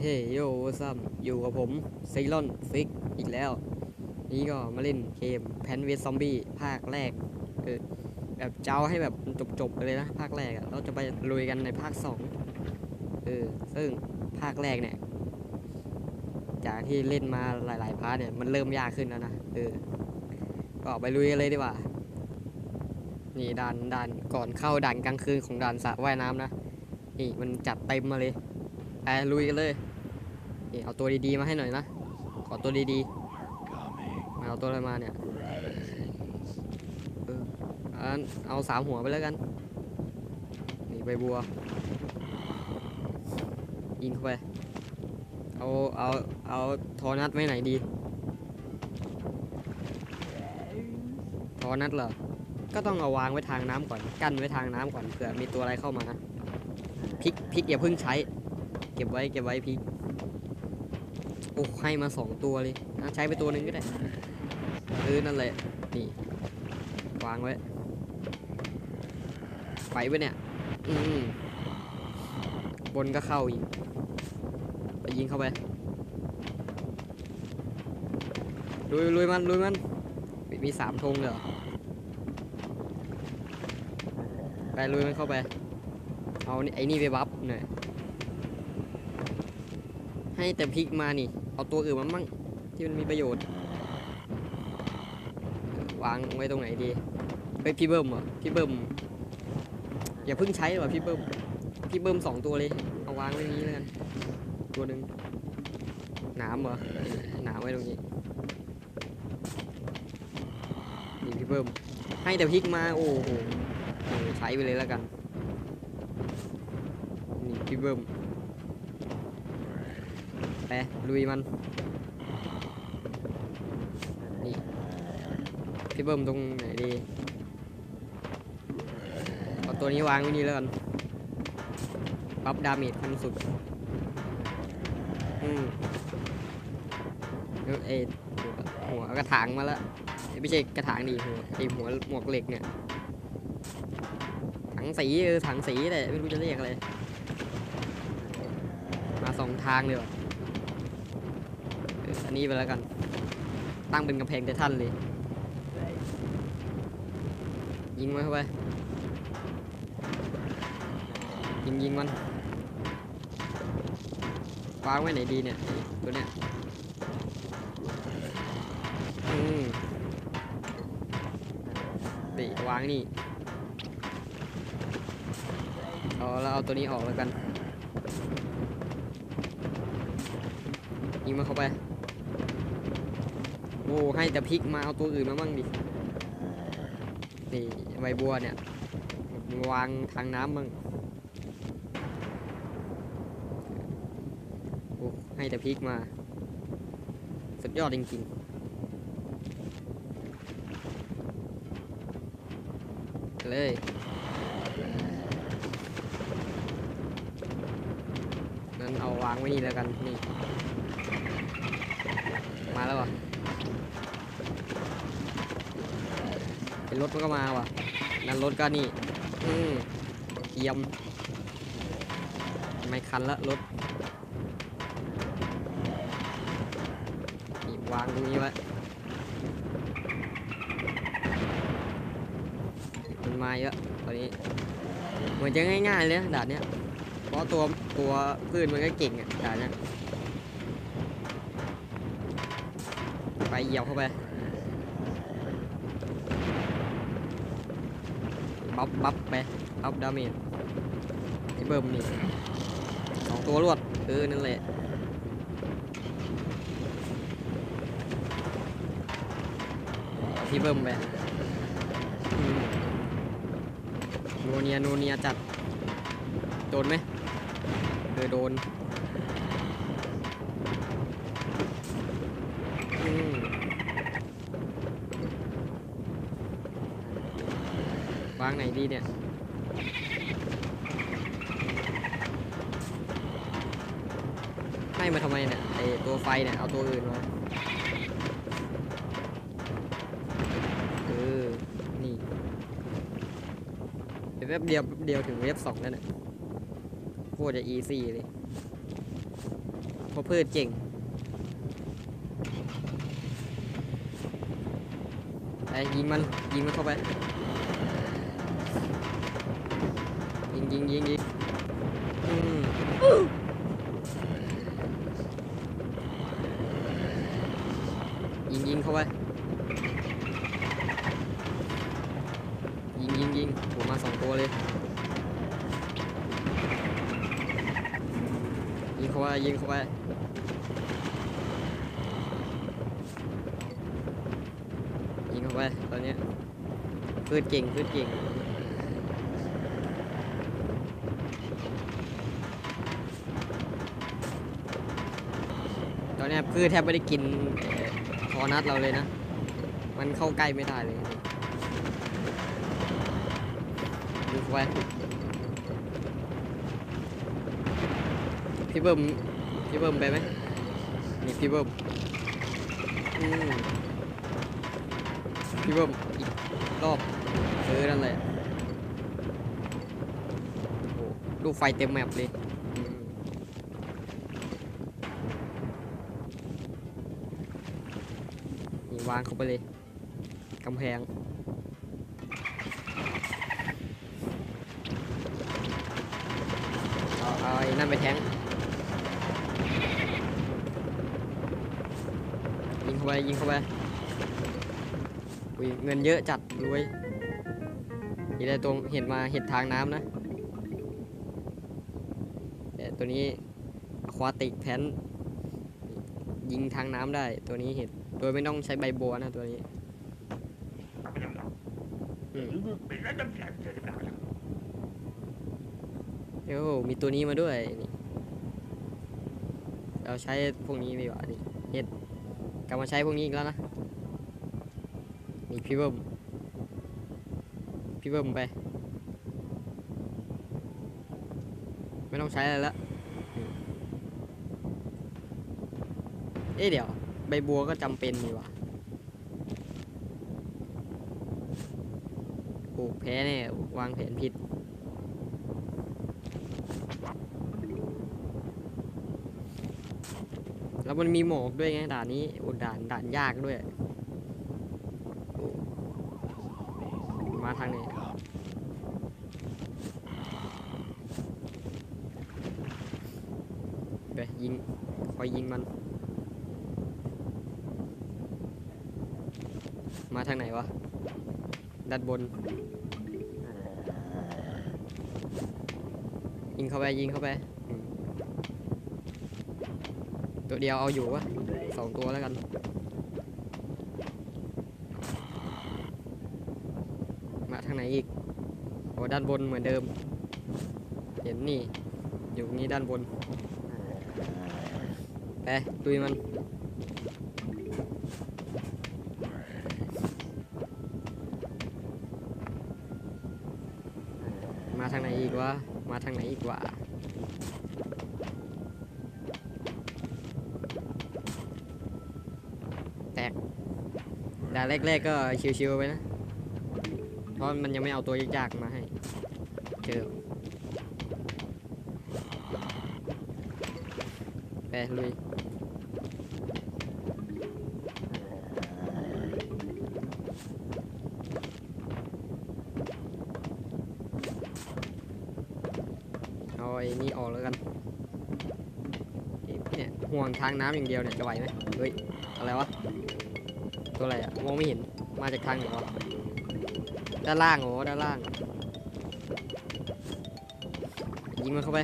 เฮ้ยโยซัมอยู่กับผมไซลอนฟิกอีกแล้ว นี่ก็มาเล่นเกมแพนเวสซอมบี้ภาคแรกเออแบบเจ้าให้แบบจบๆไปเลยนะ ภาคแรกเราจะไปลุยกันในภาคสองเออซึ่งภาคแรกเนี่ย จากที่เล่นมาหลาย ๆ พาร์ทเนี่ย มันเริ่มยากขึ้นแล้วนะเออก็ไปลุยกันเลยดีกว่า นี่ด่านด่านก่อนเข้าด่านกลางคืนของด่านสระว่ายน้ำนะนี่มันจัดเต็มมาเลยไปลุยกันเลย นี่เอาตัวดีๆมาให้หน่อยนะ ขอตัวดีๆ มาเอาตัวอะไรมาเนี่ย เอออันเอาสามหัวไปแล้วกัน นี่ใบบัว ยิงเข้าไป เอา เอา เอาทอนัดไว้ไหนดี ทอนัดเหรอ ก็ต้องเอาวางไว้ทางน้ำก่อน กั้นไว้ทางน้ำก่อนเผื่อมีตัวอะไรเข้ามาพริกพริกอย่าเพิ่งใช้ เก็บไว้ เก็บไว้พริก โอ้ให้มาสองตัวเลยนะใช้ไปตัวหนึ่งก็ได้เออนั่นแหละนี่วางไว้ไปไว้เนี่ย อืมบนก็เข้าอีกไปยิงเข้าไปลุยลุยมันลุยมัน มีมีสามธงเหรอไปลุยมันเข้าไป เอาไอ้นี่ไปบัฟหน่อยให้แต่พริกมานี่ เอาตัวอื่นมามั่งที่มันมีประโยชน์ วางไว้ตรงไหนดีไปพี่เบิ้มเหรอพี่เบิ้มอย่าเพิ่งใช้หรอพี่เบิ้มพี่เบิ้มสองตัวเลยเอาวางไว้นี้แล้วกันตัวหนึ่งหนามเหรอหนามไว้ตรงนี้นี่พี่เบิ้มให้แต่พริกมาโอ้โหใช้ไปเลยแล้วกันนี่พี่เบิ้ม ลุยมัน นี่ พี่เบิ้มตรงไหนดีเอาตัวนี้วางไว้นี่แล้วกันปั๊บดาเมจขั้นสุด อืมเออหัวกระถางมาแล้วไม่ใช่กระถางดิหัวไอหัวหมวกเหล็กเนี่ย ถังสีเออถังสีแต่ไม่รู้จะเรียกอะไร มาสองทางเลยว่ะ อันนี้ไปแล้วกัน ตั้งเป็นกำแพงแต่ท่านเลย ยิงมันเข้าไป ยิงยิงมันวางไว้ไหนดีเนี่ยตัวเนี้ยอืมติวางนี่เอาแล้วเอาตัวนี้ออกแล้วกันยิงมาเข้าไป ให้แต่พริกมาเอาตัวอื่นมามั่งดิ นี่ใบบัวเนี่ย วางทางน้ำมั่งโอ้ให้แต่พริกมา สุดยอดจริงๆ เลยนั้นเอาวางไว้นี่แล้วกัน นี่ มาแล้วว่ะ เป็นรถมันก็มาว่ะ นั่นรถก็นี่อืมเกียม ไม่คันละรถนี่วางตรงนี้ไว้มันมาเยอะตอนนี้ เหมือนจะง่ายๆเลยนะด่านเนี้ย เพราะตัวตัวพืชมันก็เก่งอะด่านเนี้ยไปเหยียบเข้าไป บัฟบัฟไปบัฟดาเมจไอ้เบิ่มนี่สองตัวรวดเออนั่นแหละที่เบิ่มไปโนเนียโนเนียจัด โดนไหมเออโดนอืมวางไหน ดีเนี่ยให้มาทำไมเนี่ยไอตัวไฟเนี่ย เอาตัวอื่นมาเออนี่เวแป๊บเดียวเดียวถึงเวฟสองแล้วเนี่ยโคตรจะอีซี่เลยราะพืชเก่งไปยิงมันยิงมันเข้าไป ยิงยิงยิงยิงอืมยิงยิงเข้าไปยิงยิงยิงผมมาสองตัวเลยยิงเข้าไปยิงเข้าไปยิงเข้าไปตอนนี้พืชเก่งพืชเก่ง ตอน เนี้ยพืชแทบไม่ได้กินเอ่อคอนัดเราเลยนะ มันเข้าใกล้ไม่ได้เลยดูเข้าไปพี่เบิ้มพี่เบิ้มไปไหมนี่พี่เบิ้มอืมพี่เบิ้มอีกรอบเออนั่นแหละโอ้ลูกไฟเต็มแมปเลยอืม นี่วางเข้าไปเลยกำแพงเอาเอาไอ้นั่นไปแทงยิงเข้าไปยิงเข้าไปอุ้ยเงินเยอะจัดรวยนี่ได้ตรงเห็นมาเห็นทางน้ำนะแต่ตัวนี้ควาติกแพนยิงทางน้ำได้ตัวนี้เห็น โดยไม่ต้องใช้ใบบัวนะตัวนี้อืมโอ้มีตัวนี้มาด้วยนี่เราใช้พวกนี้ดีกว่านี่เห็ดกลับมาใช้พวกนี้อีกแล้วนะนี่พี่เบิ้มพี่เบิ้มไป ไม่ต้องใช้อะไรแล้วอืมเอ๊ะเดี๋ยว ใบบัวก็จำเป็นดีว่ะโอ้แพ้แน่วางแผนผิด แล้วมันมีหมอกด้วยไงด่านนี้โอ้ด่านด่านยากด้วย มาทางไหนไปยิงคอยยิงมัน มา ทางไหนวะด้านบน ยิงเข้าไปยิงเข้าไปตัวเดียวเอาอยู่วะสองตัวแล้วกัน มาทางไหนอีกโอ้ด้านบนเหมือนเดิม เห็นนี่ อยู่นี่ด้านบน ไปตุยมัน มาทางไหนอีกวะ มา ทางไหนอีกวะแตกด่านแรกๆก็ชิวๆไปนะ เพราะมันยังไม่เอาตัวยากๆมาให้ เจอไปลุย เอาไอ้นี่ออกแล้วกันไอ้เนี่ย ห่วงทางน้ำอย่างเดียวเนี่ยจะไหวไหมเฮ้ย อะไรวะ ตัวอะไรอะมองไม่เห็น มาจากทางไหนวะ ด้านล่างโอ้ด้านล่าง ยิงมันเข้าไป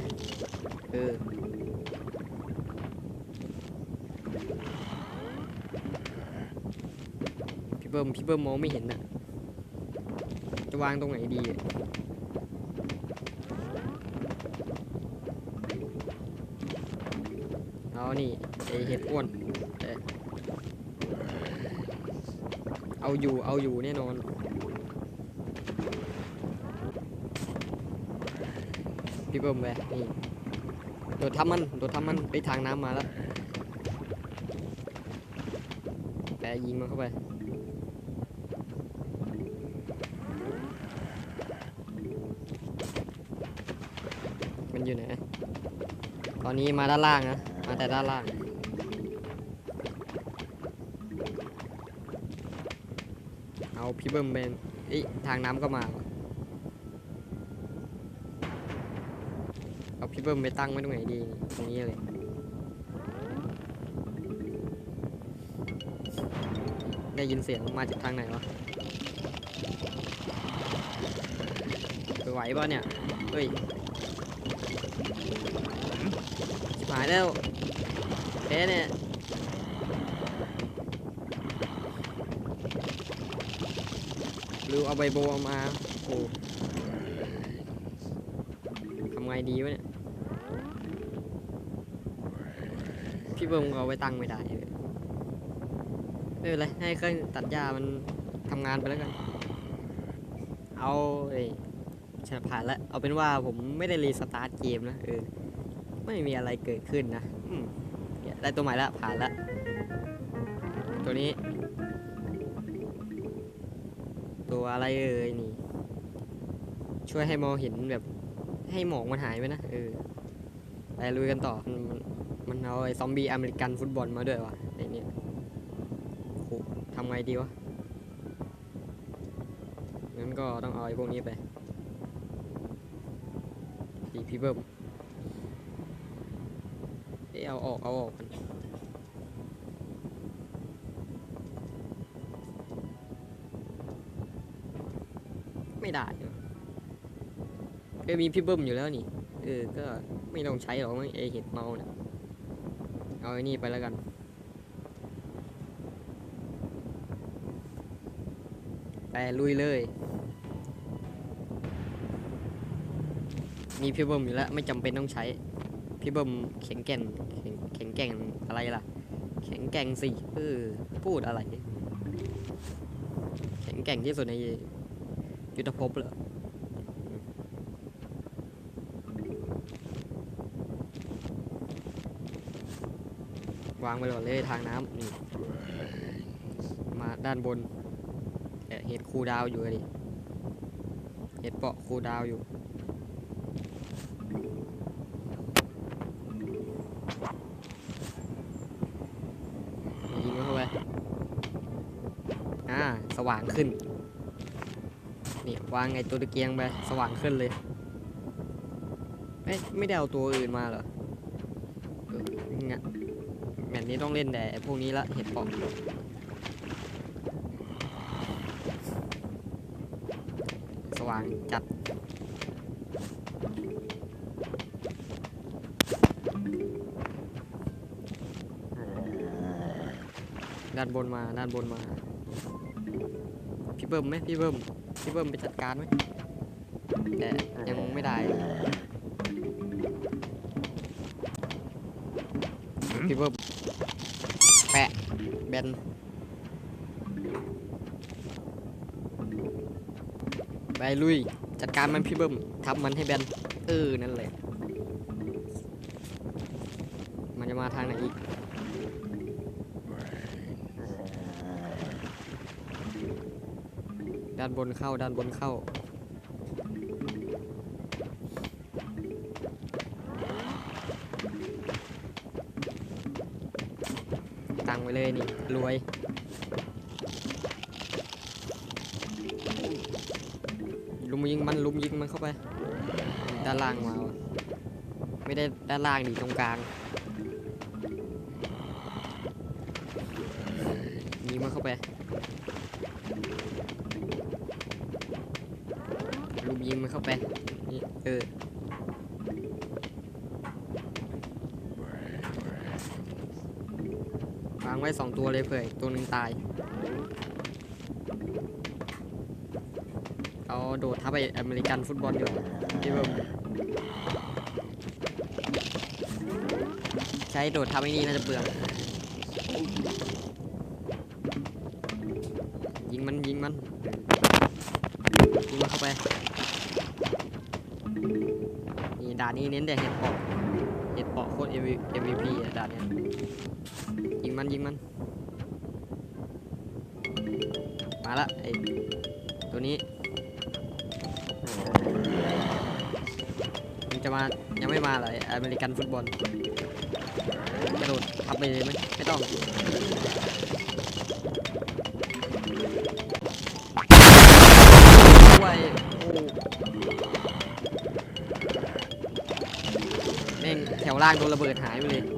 เออพี่เบิ้มพี่เบิ้มมองไม่เห็นน่ะจะวางตรงไหนดีอะ เอานี่ไอเห็ดอ้วนเอ๊ะเอาอยู่เอาอยู่แน่นอนพี่เบิ้มไปนี่โดดทับมันโดดทับมันไปทางน้ำมาแล้วแปะยิงมันเข้าไปมันอยู่ไหน ตอนนี้มาด้านล่างนะ มาแต่ด้านล่าง เอาพี่เบิ้มเป็นเอ้ยทางน้ำก็มา เอาพี่เบิ้มไปตั้งไว้ตรงไหนดี ตรงนี้เลยได้ยินเสียงมาจากทางไหนวะไปไหวป่ะเนี่ย เฮ้ยหายแล้ว เนี่ยหรือเอาใบโบเอามาโอ้ทำไงดีวะเนี่ย พี่เบิ้มเอาไว้ตั้งไม่ได้เลยไม่เป็นไร ให้เครื่องตัดหญ้ามันทำงานไปแล้วกัน เอาเอ้ยชนะผ่านแล้ว เอาเป็นว่าผมไม่ได้รีสตาร์ทเกมนะเออ ไม่มีอะไรเกิดขึ้นนะอืม ได้ตัวใหม่แล้วผ่านแล้วตัวนี้ ตัวอะไรเอ่ยนี่ ช่วยให้มองเห็นแบบ ให้หมอกมันหายไปนะเออไปลุยกันต่อมันมันเอาไอ้ซอมบี้อเมริกันฟุตบอลมาด้วยวะในเนี้ยโอ้โหทำไงดีวะงั้นก็ต้องเอาไอ้พวกนี้ไปดีพี่เบิ้ม เออาออกเอาออกกันไม่ได้เออมีพี่เบิ้มอยู่แล้วนี่ เออ ก็ไม่ต้องใช้หรอกมั้งไอเห็ดเมาเนี่ยเอาไอ้นี่ไปแล้วกันไปลุยเลย มีพี่เบิ้มอยู่แล้ว ไม่จำเป็นต้องใช้ พี่เบิ้มแข็งแกร่งแข็งแกร่งอะไรล่ะ แข็งแกร่งสิเออพูดอะไร แข็งแกร่งที่สุดในยุทธภพเหรอวางไปก่อนเลยทางน้ำนี่มาด้านบนเห็ดคูดาวอยู่อะดิเห็ดเปาะคูดาวอยู่ ยิงมันเข้าไป อ่า ส ว่างขึ้น นี่วางไงตัวตะเกียงไป สว่างขึ้นเลยเอ้ยไม่ได้เอาตัวอื่นมาเหรองะแมตนี้ต้องเล่นแต่พวกนี้ละเห็ดปาะสว่างจัดด้านบนมาด้านบนมา พี่เบิ้มไหมพี่เบิ้มพี่เบิ้มไปจัดการไหมแต่ยังไม่ได้ พี่เบิ้มแปะแบนไปลุย จัดการมันพี่เบิ้มทำมันให้แบนเออนั่นแหละมันจะมาทางไหนอีก ด้านบนเข้าด้านบนเข้า ตังไว้เลยนี่ รวย ลุมยิงมันลุมยิงมันเข้าไป ด้านล่างมา ไม่ได้ด้านล่างดิตรงกลางยิงมันเข้าไป ไป เออ วางไว้สองตัวเลยเผื่อตัวหนึ่งตาย เอาโดดทับไปอเมริกันฟุตบอลดีกว่าพี่เบิ้มใช้โดดทับไอ้นี่น่าจะเปลือง เห็ดเปาะเห็ดเปาะโคตร MVP อะด่านเนี้ยยิงมันยิงมัน มาละไอตัวนี้ มันจะมา ยังไม่มาเลยอเมริกันฟุตบอลกระโดดขับไปเลยไหมไม่ต้องางโดนระเบิดหายไปเลย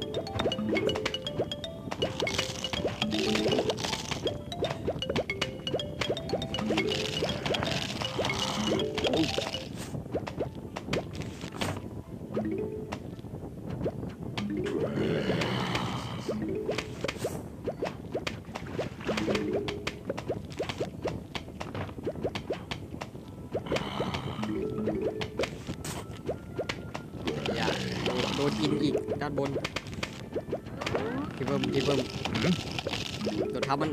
กด้านบนพี่เพิ่มพี่เพิ่มตัวทับมัน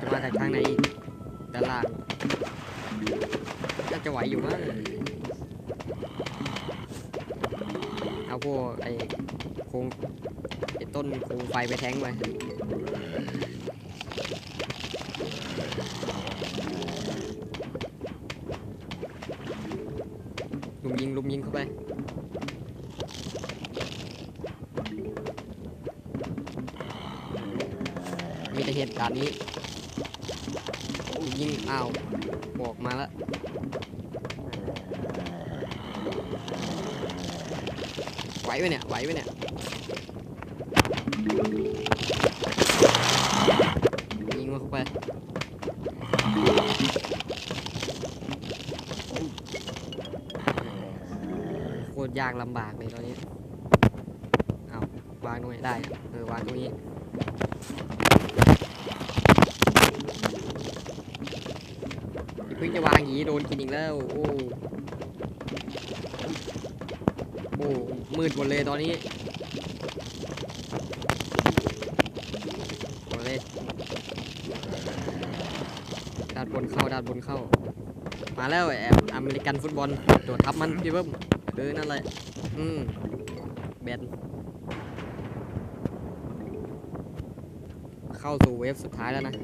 จะมาจากทางไหนอีกด้านล่างน่าจะไหวอยู่มั้งเอาพวกไอ้โคงไอ้ต้นโคงไฟไปแทงไป ยิงอ้าวบอกมาล้วไหวไหมเนี่ยไหวไหมเนี่ยยิงมาเข้าไปโคตรยากลำบากเลยตอนนี้เอาวางตรงไหนได้เออวางตรงนี้ เพิ่ง จะวางอย่างนี้โดนกินอีกแล้ว โอ้โอ้มืดหมดเลยตอนนี้หมดเลยด้านบนเข้าด้านบนเข้า มาแล้วแอบอเมริกันฟุตบอลโดดทับมันพี่เบิ้มเออนั่นแหละอืมแบนเข้าสู่เวฟสุดท้ายแล้วนะ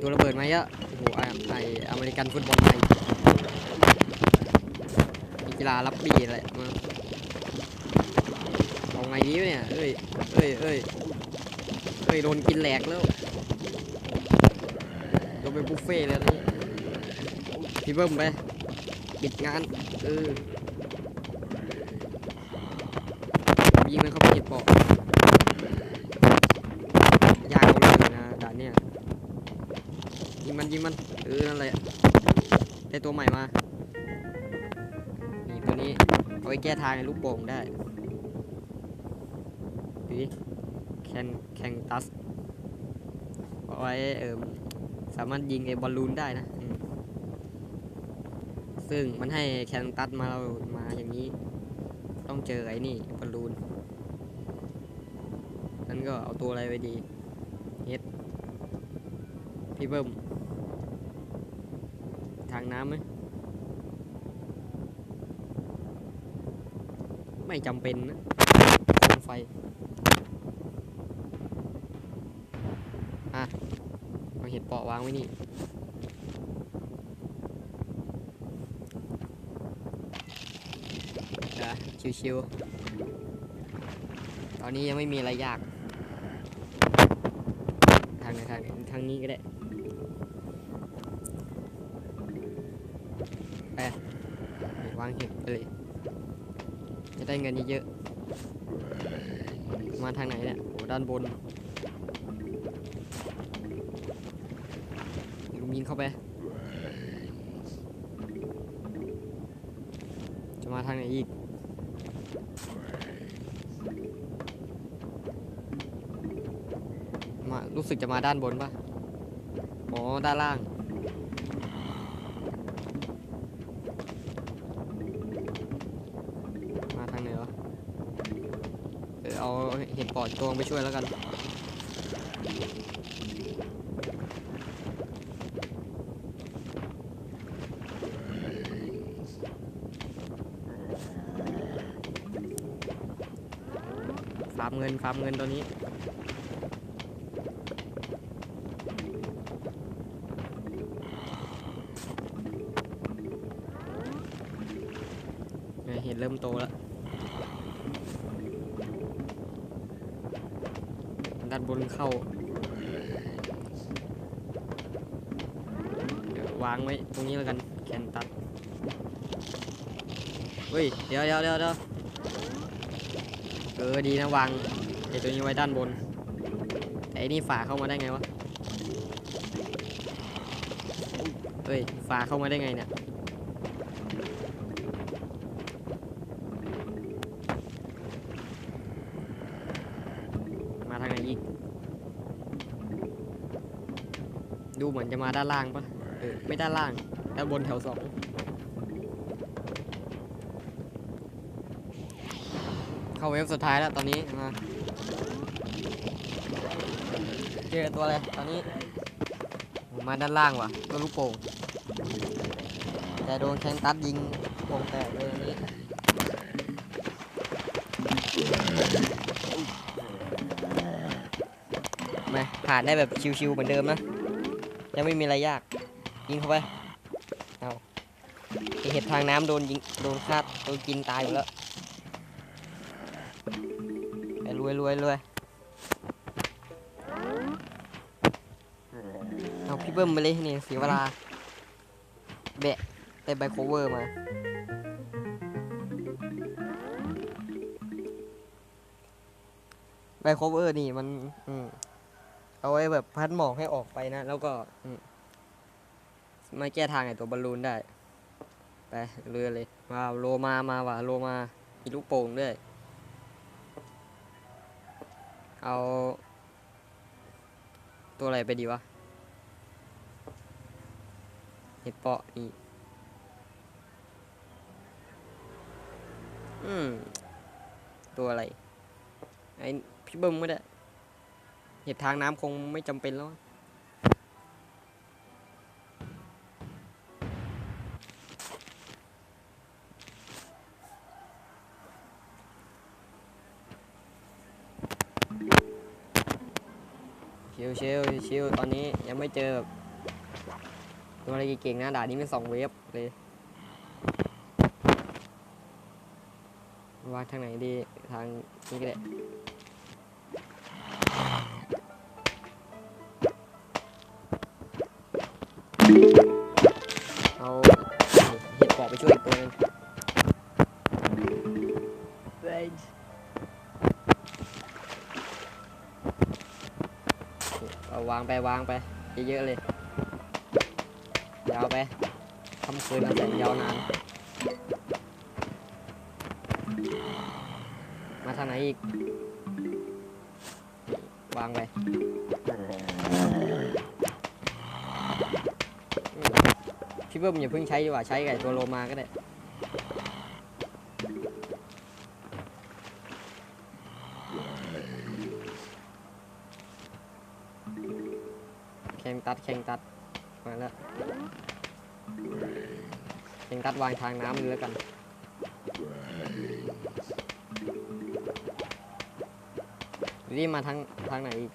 ตัวระเบิดมาเยอะ หไอไออเมริกันฟุตบอลไทยมีกีฬารับบีอะไรมาเอาไงดีเนี่ย เอ้ย เอ้ย เอ้ย เอ้ยโดนกินแหลกแล้วโดนเป็นบุฟเฟ่ต์เลยนี่พี่เบิ้มไปปิดงาน เออ ยิงมันเข้าไปเก็บปอกยากเอาเลยนะด่านเนี่ย ยิงมันมันเออนั่นแหละได้ตัวใหม่มานี่ตัวนี้เอาไว้แก้ทางให้ลูกโป่งได้ดูดิแคนแคนตัสเอาไว้เออสามารถยิงไอ้บอลลูนได้นะซึ่งมันให้แคนตัสมาเรามาอย่างนี้ ต้องเจอไอ้นี่บอลลูนนั้นก็เอาตัวอะไรไปดีเฮ็ดพี่เบิ้มางน้ำไหมไม่จำเป็นนะโคมไฟอะเอาเห็ดเปาะวางไว้นี่อะชิวๆ ตอนนี้ยังไม่มีอะไรยาก ทางไหนทางไหนทางนี้ก็ได้ นี่วางเห็ดไปเลย จะได้เงินเยอะๆมาทางไหนเนี่ยโอ้ด้านบนลุมยิงเข้าไป จะมาทางไหนอีกมารู้สึกจะมาด้านบนปะอ๋อด้านล่าง มาทางไหนวะเออ เห็นปอดตัวงไปช่วยแล้วกันฟาร์มเงินฟาร์มเงินตัวนี้ เนี่ยเห็ดเริ่มโตแล้ว ด้านบนเข้าเดี๋ยววางไว้ตรงนี้แล้วกันแคนตัสเฮ้ย เดี๋ยวเดี๋ยวเดี๋ยวเดี๋ยวเออ ดีนะวางไอ้ตัวนี้ไว้ด้านบน แต่อันนี้ฝาเข้ามาได้ไงวะ เฮ้ย ฝาเข้ามาได้ไงเนี่ย มาทางไหนอีก ดูเหมือนจะมาด้านล่างปะเออ ไม่ด้านล่าง ด้านบนแถวสอง เข้าเวฟสุดท้ายแล้วตอนนี้มาเจอตัวอะไรตอนนี้ มาด้านล่างว่ะตัวลูกโป่งแต่โดนแคนตัสยิงโป่งแตกเลยอันนี้มาผ่านได้แบบชิวๆเหมือนเดิมนะ ยังไม่มีอะไรยาก ยิงเข้าไป เอาเห็ดทางน้ำโดนยิง โดนคาดโดนกินตายหมดแล้ว รวยรวยรวยเอาพี่เบิ้มไปเลยนี่เสียเวลาแบะได้ใบโคเวอร์มาใบโคเวอร์นี่มันอืมเอาไว้แบบพัดหมอกให้ออกไปนะ แล้วก็อืมมาแก้ทางไอตัวบอลลูนได้ ไปเรือเลยว้าโลมามาว่ะโลมามีลูกโป่งด้วย เอา ตัวอะไรไปดีวะ เห็ดเปาะนี่ อืม ตัวอะไร ไอ้พี่เบิ้มไม่ได้ เห็ดทางน้ำคงไม่จำเป็นแล้ว ชิวชิวๆตอนนี้ยังไม่เจอแบบตัวอะไรเก่งๆนะด่านนี้เป็นสองเวฟเลยวางทางไหนดีทางนี้ก็ได้ วางไปวางไปเยอะๆเลยยาวไปทำคืนแล้วแต่ยาวนานมาทางไหนอีก วางไปพี่เบิ้มอย่าเพิ่งใช้ดีกว่าใช้ไก่ตัวโลมาก็ได้ แข่งตัดมาแล้วแข่งตัดวางทางน้ำเลยแล้วกันรีบมาทางทางไหนอีก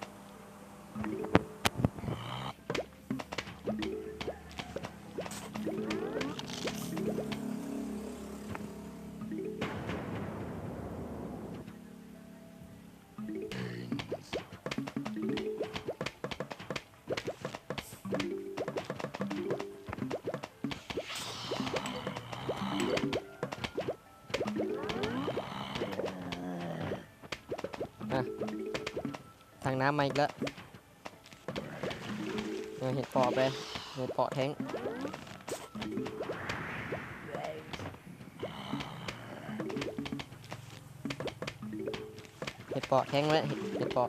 น้ำมาอีกแล้วเอาเห็ดเปาะไปเห็ดเปาะแท้งเห็ดเปาะแท้งแล้วเห็ดเห็ดเปาะ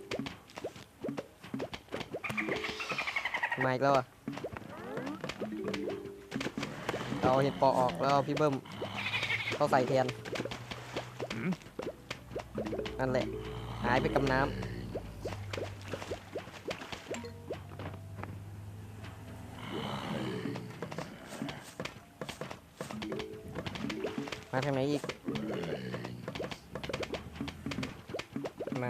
มาอีกแล้วอะเอาเห็ดเปาะออกแล้วเอาพี่เบิ้มเข้าใส่แทนนั่นแหละหายไปกับน้ำ ใช่ไหมอีก มา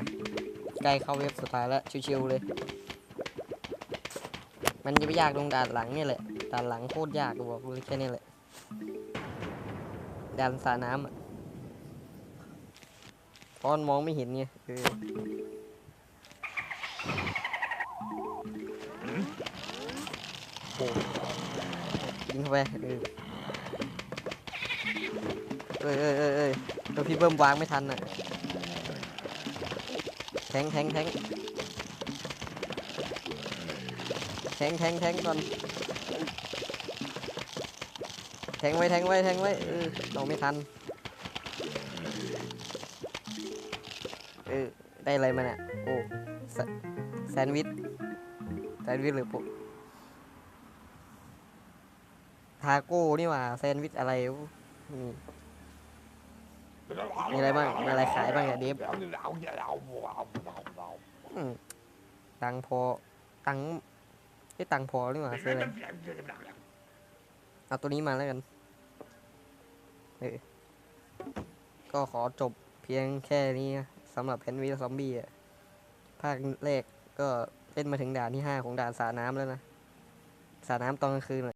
ใกล้เข้าเว็บสุดท้ายแล้ว ชิวๆเลย มันจะไปยากตรงด่านหลังนี่แหละด่านหลังโคตรยากบอกเลยแค่นี้แหละด่านสาน้ำอะตอนมองไม่เห็นไงโอ้ยิงเข้าไปอ อ้ยเอ้ยเอ้ยเอ้ยตัวพี่เบิ้มวางไม่ทันอะแทงแทงแทงแทงแทงแทงก่อนแทงไว้แทงไว้แทงไว้เออเราไม่ทันเออได้อะไรมาเนี่ยโอ้แซแซนด์วิชแซนด์วิชหรือปุ๊ทาโก้นี่ว่าแซนด์วิชอะไรนี่ มีอะไรบ้าง มีอะไรขายบ้างอะเดฟอืมตังค์พอ ตังค์ไอ้ตังค์พอนี่หว่าซื้ออะไรเอาตัวนี้มาแล้วกัน เออ ก็ขอจบเพียงแค่นี้นะสำหรับแพนวีซอมบี้อะ ภาคแรกก็เล่นมาถึงด่านที่ห้าของด่านสระน้ำแล้วนะสระน้ำตอนกลางคืน